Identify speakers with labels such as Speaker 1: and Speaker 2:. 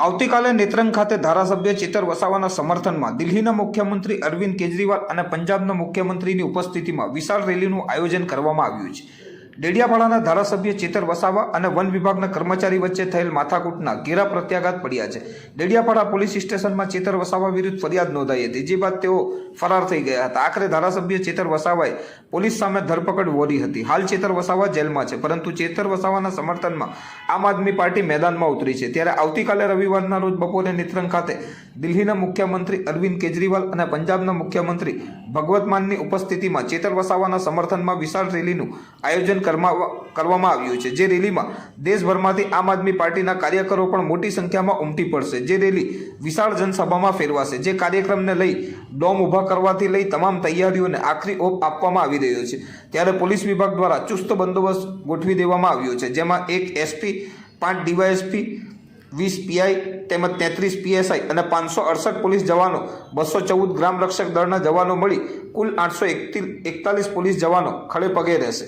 Speaker 1: આવતીકાલે નેત્રંગ ખાતે ધારાસભ્ય ચેતર વસાવાના સમર્થનમાં દિલ્હીના મુખ્યમંત્રી અરવિંદ કેજરીવાલ અને પંજાબના મુખ્યમંત્રીની ઉપસ્થિતિમાં વિશાળ રેલીનું આયોજન કરવામાં આવ્યું છે. ડેડિયાપાડાના ધારાસભ્ય ચેતર વસાવા અને વન વિભાગના કર્મચારી વચ્ચે થયેલ માથાકૂટના ઘેરા પ્રત્યાઘાત પડ્યા છે. ડેડિયાપાડા પોલીસ સ્ટેશનમાં ચેતર વસાવા વિરુદ્ધ ફરિયાદ નોંધાઈ હતી, જે બાદ તેઓ ફરાર થઈ ગયા હતા. આખરે ધારાસભ્ય ચેતર વસાવાએ પોલીસ સામે ધરપકડ વોરી હતી. હાલ ચેતર વસાવા જેલમાં છે, પરંતુ ચેતર વસાવાના સમર્થનમાં આમ આદમી પાર્ટી મેદાનમાં ઉતરી છે. ત્યારે આવતીકાલે રવિવારના રોજ બપોરે નેત્રંગ ખાતે દિલ્હીના મુખ્યમંત્રી અરવિંદ કેજરીવાલ અને પંજાબના મુખ્યમંત્રી ભગવત માનની ઉપસ્થિતિમાં ચેતર વસાવાના સમર્થનમાં વિશાળ રેલીનું આયોજન કરવા- કરવામાં આવ્યું છે. જે રેલીમાં દેશભરમાંથી આમ આદમી પાર્ટીના કાર્યકરો પણ મોટી સંખ્યામાં ઉમટી પડશે. જે રેલી વિશાળ જનસભામાં ફેરવાશે, જે કાર્યક્રમને લઈ ડોમ ઊભા કરવાથી લઈ તમામ તૈયારીઓને આખરી ઓપ આપવામાં આવી રહ્યો છે. ત્યારે પોલીસ વિભાગ દ્વારા ચુસ્ત બંદોબસ્ત ગોઠવી દેવામાં આવ્યો છે, જેમાં એક એસપી, પાંચ ડીવાયએસપી વીસ પીઆઈ તેમજ તેત્રીસ પીએસઆઈ અને પાંચસો અડસઠ પોલીસ જવાનો, બસો ચૌદ ગ્રામ રક્ષક દળના જવાનો મળી, કુલ આઠસો એકતાલીસ પોલીસ જવાનો ખડે પગે રહેશે.